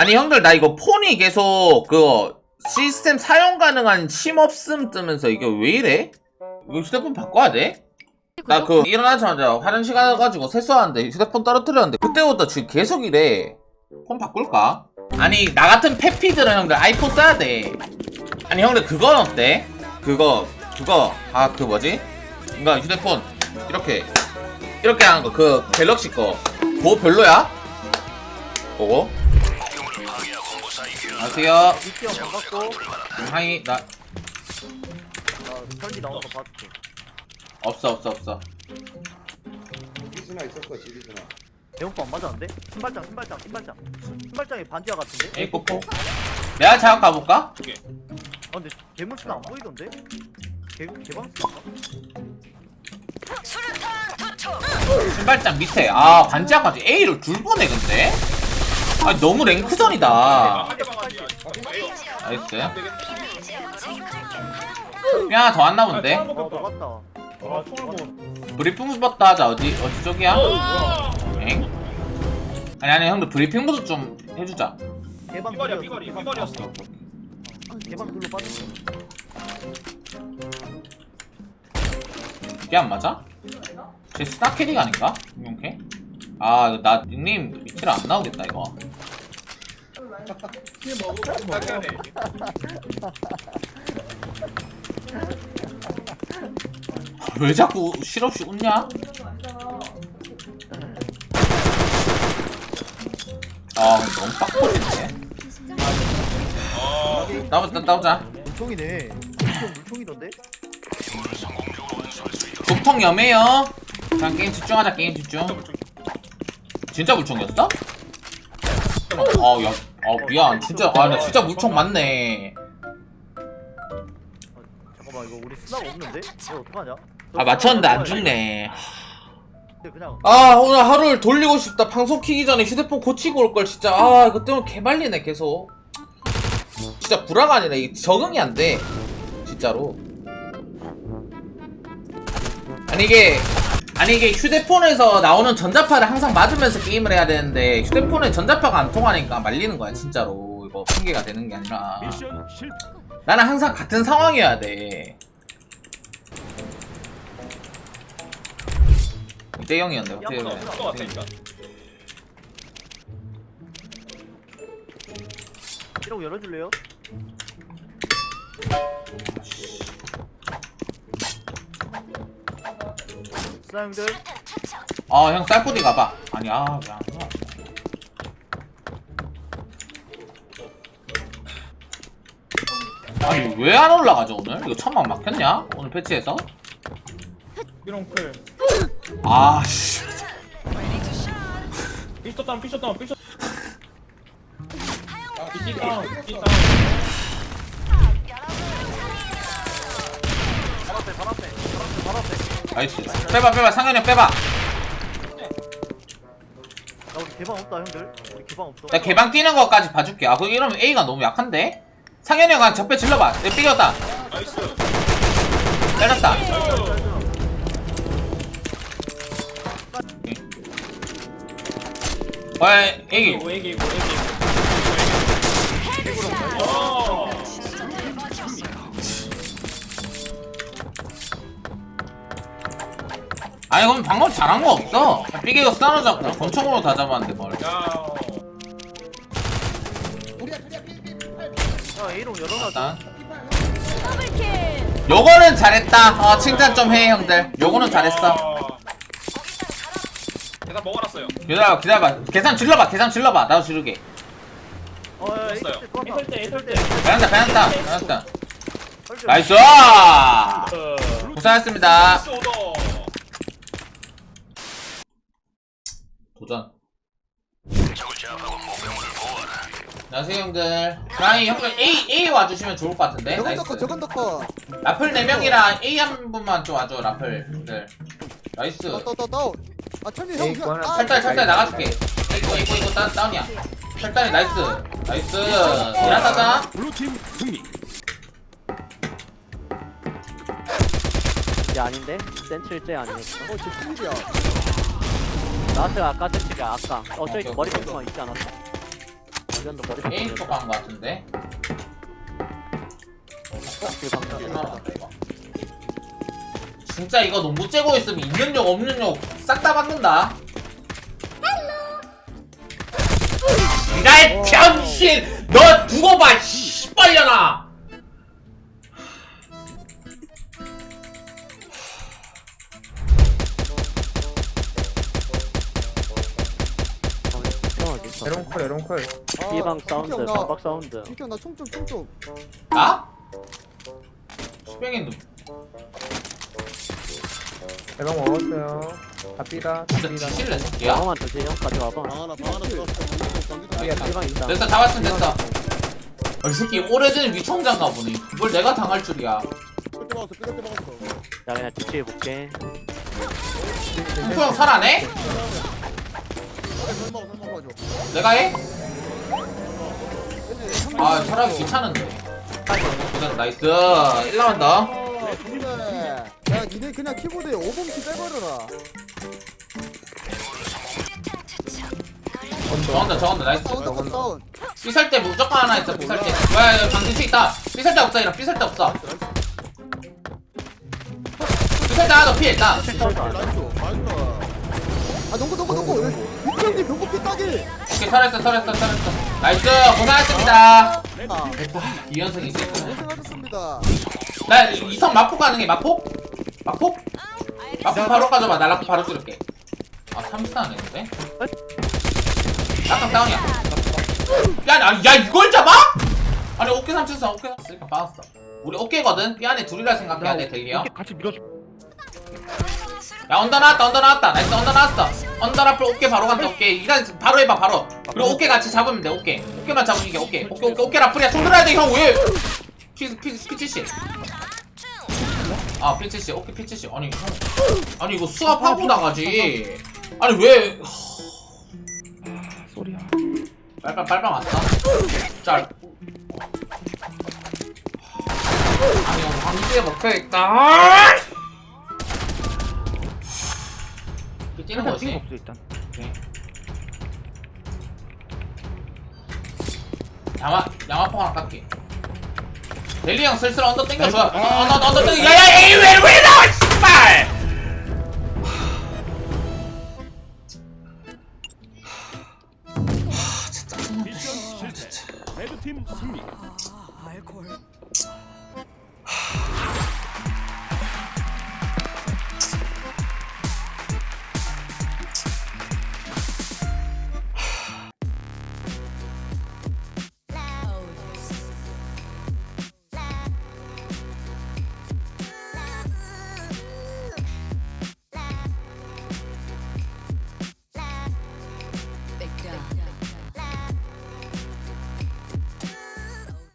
아니 형들 나 이거 폰이 계속 그 시스템 사용 가능한 침 없음 뜨면서 이게 왜 이래? 이거 휴대폰 바꿔야 돼? 나 그 일어나자마자 화장실 가가지고 세수하는데 휴대폰 떨어뜨렸는데 그때부터 지금 계속 이래 폰 바꿀까? 아니 나 같은 페피들은 형들 아이폰 써야 돼 아니 형들 그건 어때? 그거 그거 아 그 뭐지? 그니까 휴대폰 이렇게 이렇게 하는 거 그 갤럭시 거 그거 별로야? 그거? 안녕하세요 미끼 형 반갑고 하이 나나 설기 나오는 거 봐줄게 없어 없어 없어 시리즈나 있었어 시리즈나 대용포 안 맞았는데? 신발장 신발장 신발장 신발장이 반지하 같은데? 에이 꼬꼬 내가 작업 가볼까? 아 근데 괴물치는 안 보이던데? 개, 개방 신발장 밑에 아 반지하까지 A를 둘 보내 근데? 아 너무 랭크전이다 나이스 야 더 왔나 본데? 어 들어갔다 아 총을 먹었어 브리핑부터 하자 어디 어디 쪽이야? 엥? 아니 아니 형들 브리핑부터 좀 해주자 개방 둘로 빠졌어 이게 안 맞아? 쟤 스나캐릭 아닌가? 이렇게? 아 이거 나 닉네임 밑으로 안 나오겠다 이거 왜 자꾸 실없이 웃냐? 아 너무 빡빡이네 나보자 나보자 물총이네 물총 물총이던데? 독통 염해요 그냥 게임 집중하자 게임 집중 진짜 물총이었어? 어, 야, 어, 미안. 진짜, 아, 나 진짜 물총 맞네. 잠깐만 이거 우리 스나가 없는데? 이거 어떡하냐? 아, 맞췄는데 안 죽네. 근데 그냥 아, 오늘 하루를 돌리고 싶다. 방송 키기 전에 휴대폰 고치고 올 걸, 진짜. 아, 이거 때문에 개발리네, 계속. 진짜 아니라, 이게 적응이 안 돼. 진짜로. 아니, 이게, 아니, 이게 휴대폰에서 나오는 전자파를 항상 맞으면서 게임을 해야 되는데, 휴대폰에 전자파가 안 통하니까 말리는 거야, 진짜로. 이거 핑계가 되는 게 아니라. 나는 항상 같은 상황이어야 돼. 이대형이었네. 뭐야, 또 왔다니까 이러고 열어줄래요? 스나 형들 아, 형 쌀포디 가봐. 아니, 아, 왜안 가? 아니, 왜 안 올라가죠, 오늘? 이거 천막 막혔냐? 오늘 패치에서? 삐롱클 아, 씨. 삐쇼 다운 삐쇼 다운 삐쇼 삐 다운 삐 다운 나이스. 빼봐, 빼봐. 상현이 형 빼봐. 나 우리 개방 없다 형들 우리 개방 없어 나 개방 뛰는 거까지 봐줄게. 아, 그 이러면 A가 너무 약한데? 상현이 형한 적배 질러봐. 내 삐겼다. 나이스 때렸다. 와, 애기. 이거 애기 이거 애기 아니 그럼 방금 잘한 거 없어. 삐개가 싸는 잡고. 권총으로 다 잡았는데 뭘 야. 야 A롱 열어놔. 일단. 요거는 잘했다. 어 칭찬 좀 해 형들. 요거는 잘했어. 대단 먹어놨어요? 기다려봐 기다려봐. 계산 질러봐 계산 질러봐. 나도 지르게. 어 야 A 했어요. 때 떴다. 했을 때, 했을 때. 배난다 배난다. 설정. 나이스! 어. 고생하셨습니다. 오더 도전. 안녕하세요 형들. 아니 형들 A A 와주시면 좋을 것 같은데. 저건 나이스. 덕커 저건 덕커 라플 4명이랑 A 한 분만 좀 와줘 라플들. 나이스. 또또또또 아형 형. 아, 철달 철달 나가줄게. 이거 이거 이거 다운, 다운이야. 철달이 나이스. 나이스. 미안하다. 블루팀 승리. 이제 아닌데? 센칠제 아니었어? 어, 저 필이야. 나한테 아까 센칠이 아까. 어 저기 오케이, 머리 오케이. 있지 않았어? 방전도 버리고 A 쪽간 거 같은데? 그 이거. 진짜 이거 농구 째고 있으면 있는 욕 없는 욕싹 다 받는다. 이라이 병신! 너 두고 봐 씨발려나 이상하게 에롱콜 에롱콜. B방 사운드 나? 반박 사운드. 형, 나? 총좀 총좀. 나? 수병인도 에롱 먹었어요. 다 삐다 다 진짜 삐다. 뒤질래 새끼야? 방어만 주세요 가져와봐. 하나 방 하나 들어왔어. 삐야 다 B방 있다. 됐어 잡았으면 됐어. 아, 이 새끼 오래전 위총장가 보니 그걸 내가 당할 줄이야. 삐끗 먹었어 삐끗 먹었어. 자 그냥 뒤치해 볼게. 풍포 형 살아 내가 해? 아 차라리 귀찮은데. 그냥 나이스. 1 나간다. 어 근데 야 니네 그냥 키보드에 5번키 빼버려라. 저건다 저건다. 나이스. 다운 다운 다운 삐살 때 무조건 하나 있어 삐살 때. 야, 야 방진치 있다. 삐살 때 없어 이랑 삐살 때 없어. 삐살 때 하나 더피 일단. 나이스 나이스 아 농구 농구 농구 오케이 살았어 살았어 살았어. 나이스 고생하셨습니다. 아 됐다 2연승 이제 고생하셨습니다. 나 이성 마포 가능해 마포? 마포? 마포 바로 가져봐. 나 라포 바로 뚫을게. 아 3스타 했는데? 약간 다운이야. 야, 나- 야 이걸 잡아? 아니 어깨 삼쳤어 어깨 삼쳤으니까 빠졌어. 우리 어깨거든? 삐 안에 둘이라 생각해야 돼 델리어 같이 밀어줘. 야 언더 나왔다 언더 나왔다. 나이스 언더 나왔어 언더 앞으로 어깨 바로 간다 어깨. 일단 바로 해봐 바로. 그리고 어깨 같이 잡으면 돼 어깨. 어깨만 잡으면 이게 어깨. 어깨 어깨 어깨 라플이야. 총 들어야 돼형 왜? 피, 피, 피치씨. 아 피치씨 어깨 피치씨. 아니 형. 아니 이거 수압하고 나가지. 아니 왜? 소리야. 빨빨 빨빨 왔다. 짤 아니 형 방지에 먹혀있다 이렇게 뛰는 거지 없어 일단. 오케이. 양아 양아포 하나 깎게. 델리 형 슬슬 언더 땡겨줘. 언더 언더 땡겨. 야야 에이 왜왜 나와 씨발. 미션 실패. 레드팀 승리. 아, 알콜.